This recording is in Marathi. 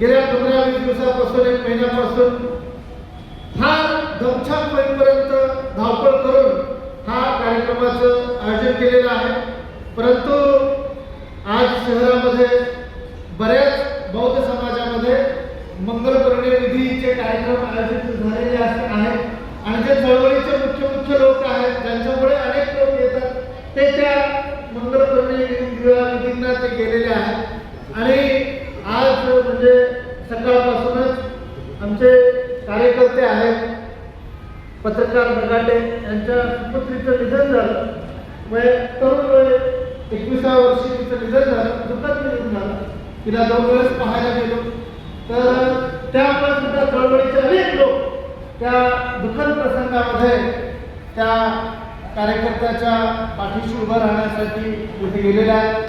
गेल्या पंधरावीस दिवसापासून एक फार दमछाक होईपर्यंत धावपळ करून हा कार्यक्रमाचं आयोजन केलेलं आहे. परंतु आज शहरामध्ये बऱ्याच बौद्ध समाजामध्ये मंगलपर्णी विधीचे कार्यक्रम आयोजित झालेले आहेत. आणि जे चळवळीचे मुख्य मुख्य लोक आहेत ज्यांच्यामुळे अनेक लोक येतात ते त्या मंगलपर्णी विधींना ते गेलेले आहेत. आणि म्हणजे सकाळपासूनच आमचे कार्यकर्ते आहेत. पत्रकार बगाटे यांच्या सुपुत्रीचं निधन झालं. वय तरुण वय एकविसाव्या वर्षी तिचं निधन झालं. दुःखात निधन झालं. तिला दोन वेळेस पाहायला गेलो. तर त्यामुळे सुद्धा चळवळीचे अनेक लोक त्या दुःखद प्रसंगामध्ये त्या कार्यकर्त्याच्या पाठीशी उभं राहण्यासाठी तिथे गेलेल्या